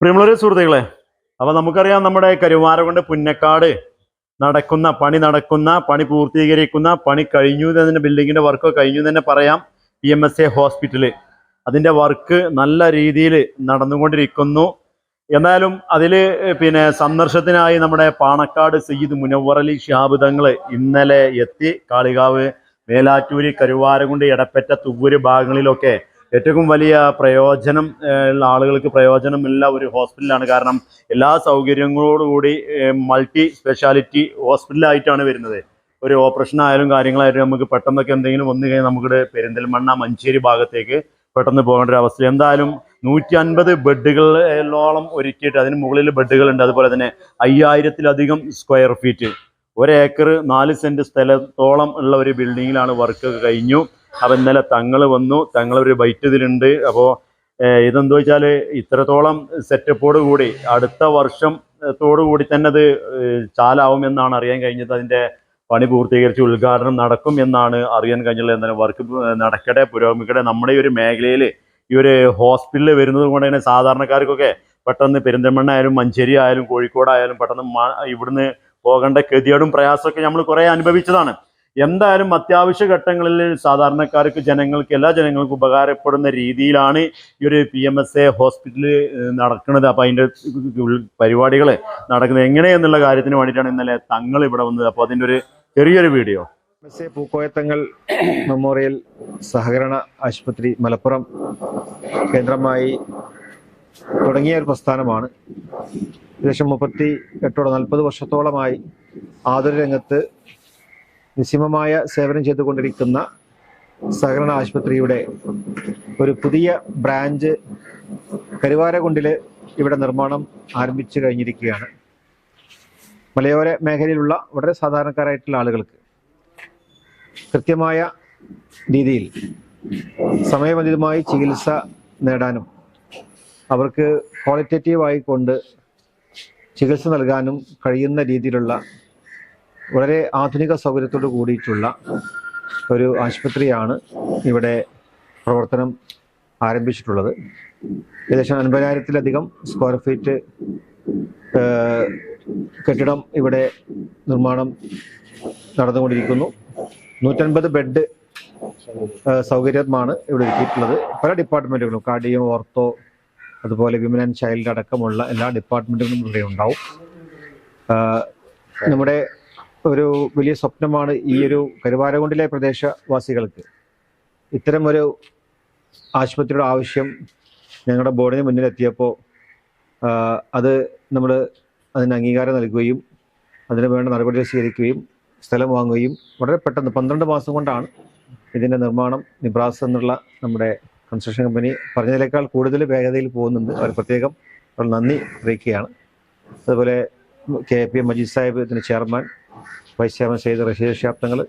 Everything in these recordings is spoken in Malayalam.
പ്രിയമുള്ളൊരു സുഹൃത്തുക്കളെ അപ്പൊ നമുക്കറിയാം നമ്മുടെ കരുവാരകൊണ്ട് പുന്നക്കാട് നടക്കുന്ന പണി നടക്കുന്ന പണി പൂർത്തീകരിക്കുന്ന പണി കഴിഞ്ഞു തന്നെ ബിൽഡിങ്ങിന്റെ വർക്ക് കഴിഞ്ഞു തന്നെ പറയാം P M S A hospital. അതിന്റെ വർക്ക് നല്ല രീതിയിൽ നടന്നുകൊണ്ടിരിക്കുന്നു. എന്നാലും അതിൽ പിന്നെ സന്ദർശത്തിനായി നമ്മുടെ പാണക്കാട് സയ്യിദ് മുനവറലി ഷിഹാബ് തങ്ങൾ ഇന്നലെ എത്തി. കാളികാവ് മേലാറ്റൂരി കരുവാരകുണ്ട് എടപ്പറ്റ തുവ്വൂര് ഭാഗങ്ങളിലൊക്കെ ഏറ്റവും വലിയ പ്രയോജനം ഉള്ള ആളുകൾക്ക് പ്രയോജനമുള്ള ഒരു ഹോസ്പിറ്റലാണ്. കാരണം എല്ലാ സൗകര്യങ്ങളോടുകൂടി മൾട്ടി സ്പെഷ്യാലിറ്റി ഹോസ്പിറ്റലായിട്ടാണ് വരുന്നത്. ഒരു ഓപ്പറേഷൻ ആയാലും കാര്യങ്ങളായാലും നമുക്ക് പെട്ടെന്നൊക്കെ എന്തെങ്കിലും വന്നു കഴിഞ്ഞാൽ നമുക്ക് പെരിന്തൽമണ്ണ മഞ്ചേരി ഭാഗത്തേക്ക് പെട്ടെന്ന് പോകേണ്ട ഒരു അവസ്ഥ. എന്തായാലും നൂറ്റി അൻപത് ബെഡുകളോളം ഒരുക്കിയിട്ട് അതിന് മുകളിൽ ബെഡുകളുണ്ട്. അതുപോലെ തന്നെ അയ്യായിരത്തിലധികം സ്ക്വയർ ഫീറ്റ്. ഒരേക്കർ നാല് സെന്റ് സ്ഥലത്തോളം ഉള്ള ഒരു ബിൽഡിങ്ങിലാണ് വർക്ക് കഴിഞ്ഞു. അപ്പം ഇന്നലെ തങ്ങൾ വന്നു. തങ്ങൾ ഒരു ബൈറ്റ് ഇതിലുണ്ട് അപ്പോൾ ഇതെന്താ വെച്ചാൽ ഇത്രത്തോളം സെറ്റപ്പോട് കൂടി അടുത്ത വർഷം കൂടി തന്നെ അത് ചാലാവും എന്നാണ് അറിയാൻ കഴിഞ്ഞത്. അതിന്റെ പണി പൂർത്തീകരിച്ച് ഉദ്ഘാടനം നടക്കും എന്നാണ് അറിയാൻ കഴിഞ്ഞുള്ളത് എന്നാലും വർക്ക് നടക്കട്ടെ പുരോഗമിക്കട്ടെ. നമ്മുടെ ഈ ഒരു മേഖലയിൽ ഈ ഒരു ഹോസ്പിറ്റലിൽ വരുന്നത് കൊണ്ട് തന്നെ സാധാരണക്കാർക്കൊക്കെ പെട്ടെന്ന് പെരിന്തൽമണ്ണ ആയാലും മഞ്ചേരി ആയാലും കോഴിക്കോടായാലും പെട്ടെന്ന് മ- ഇവിടുന്ന് പോകേണ്ട ഗതിയോടും പ്രയാസമൊക്കെ നമ്മൾ കുറേ അനുഭവിച്ചതാണ്. എന്തായാലും അത്യാവശ്യ ഘട്ടങ്ങളിൽ സാധാരണക്കാർക്ക് ജനങ്ങൾക്ക് എല്ലാ ജനങ്ങൾക്കും ഉപകാരപ്പെടുന്ന രീതിയിലാണ് ഈ ഒരു P M S A hospital നടക്കുന്നത്. അപ്പോൾ അതിന്റെ പരിപാടികൾ നടക്കുന്നത്. എങ്ങനെയെന്നുള്ള കാര്യത്തിന് വേണ്ടിയിട്ടാണ് ഇന്നലെ തങ്ങൾ ഇവിടെ വന്നത്. അപ്പോൾ അതിന്റെ ഒരു ചെറിയൊരു video. S A Pookoyathangal memorial സഹകരണ ആശുപത്രി മലപ്പുറം കേന്ദ്രമായി തുടങ്ങിയ ഒരു പ്രസ്ഥാനമാണ്. ഏകദേശം മുപ്പത്തി എട്ടോടെ നാൽപ്പത് വർഷത്തോളമായി ആതുര രംഗത്ത് നിസ്സീമമായ സേവനം ചെയ്തുകൊണ്ടിരിക്കുന്ന സഹകരണ ആശുപത്രിയുടെ ഒരു പുതിയ ബ്രാഞ്ച് കരുവാരകുണ്ടിൽ ഇവിടെ നിർമ്മാണം ആരംഭിച്ചു കഴിഞ്ഞിരിക്കുകയാണ്. മലയോര മേഖലയിലുള്ള വളരെ സാധാരണക്കാരായിട്ടുള്ള ആളുകൾക്ക് കൃത്യമായ രീതിയിൽ സമയബന്ധിതമായി ചികിത്സ നേടാനും അവർക്ക് ക്വാളിറ്റേറ്റീവ് ആയിക്കൊണ്ട് ചികിത്സ നൽകാനും കഴിയുന്ന രീതിയിലുള്ള വളരെ ആധുനിക സൗകര്യത്തോട് കൂടിയിട്ടുള്ള ഒരു ആശുപത്രിയാണ് ഇവിടെ പ്രവർത്തനം ആരംഭിച്ചിട്ടുള്ളത്. ഏകദേശം അൻപതിനായിരത്തിലധികം സ്ക്വയർ ഫീറ്റ് കെട്ടിടം ഇവിടെ നിർമ്മാണം നടന്നുകൊണ്ടിരിക്കുന്നു. നൂറ്റൻപത് ബെഡ് സൗകര്യമാണ് ഇവിടെ ഒരുക്കിയിട്ടുള്ളത്. പല ഡിപ്പാർട്ട്മെന്റുകളും കാർഡിയോ ഓർത്തോ അതുപോലെ വിമൻ ആൻഡ് ചൈൽഡ് അടക്കമുള്ള എല്ലാ ഡിപ്പാർട്ട്മെന്റുകളും ഇവിടെ ഉണ്ടാവും. നമ്മുടെ ഒരു വലിയ സ്വപ്നമാണ് ഈ ഒരു കരുവാരകുണ്ടിലെ പ്രദേശവാസികൾക്ക്. ഇത്തരം ഒരു ആശുപത്രിയുടെ ആവശ്യം ഞങ്ങളുടെ ബോർഡിന് മുന്നിലെത്തിയപ്പോൾ അത് നമ്മൾ അതിന് അംഗീകാരം നൽകുകയും അതിന് വേണ്ട നടപടികൾ സ്വീകരിക്കുകയും സ്ഥലം വാങ്ങുകയും വളരെ പെട്ടെന്ന് പന്ത്രണ്ട് മാസം കൊണ്ടാണ് ഇതിന്റെ നിർമ്മാണം നിബ്രാസ് എന്നുള്ള നമ്മുടെ കൺസ്ട്രക്ഷൻ കമ്പനി പറഞ്ഞതിനേക്കാൾ കൂടുതൽ വേഗതയിൽ പോകുന്നുണ്ട്. അവർ പ്രത്യേകം നന്ദി അറിയിക്കുകയാണ്. അതുപോലെ കെ പി മജീദ് സാഹിബ് ഇതിന്റെ ചെയർമാൻ വൈസ് ചെയർമാൻ ചെയ്ത റഷീദ് ശാബ്ദങ്ങൾ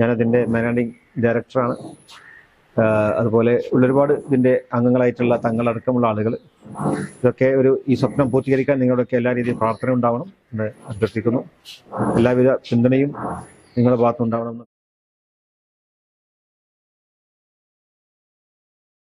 ഞാനതിന്റെ മാനേജിംഗ് ഡയറക്ടറാണ്. അതുപോലെ ഒരുപാട് ഇതിന്റെ അംഗങ്ങളായിട്ടുള്ള തങ്ങളടക്കമുള്ള ആളുകൾ ഇതൊക്കെ ഒരു ഈ സ്വപ്നം പൂർത്തീകരിക്കാൻ നിങ്ങളുടെയൊക്കെ എല്ലാ രീതിയിൽ പ്രാർത്ഥന ഉണ്ടാവണം എന്ന് അഭ്യർത്ഥിക്കുന്നു. എല്ലാവിധ പിന്തുണയും നിങ്ങളുടെ ഭാഗത്തുനിന്നുണ്ടാവണം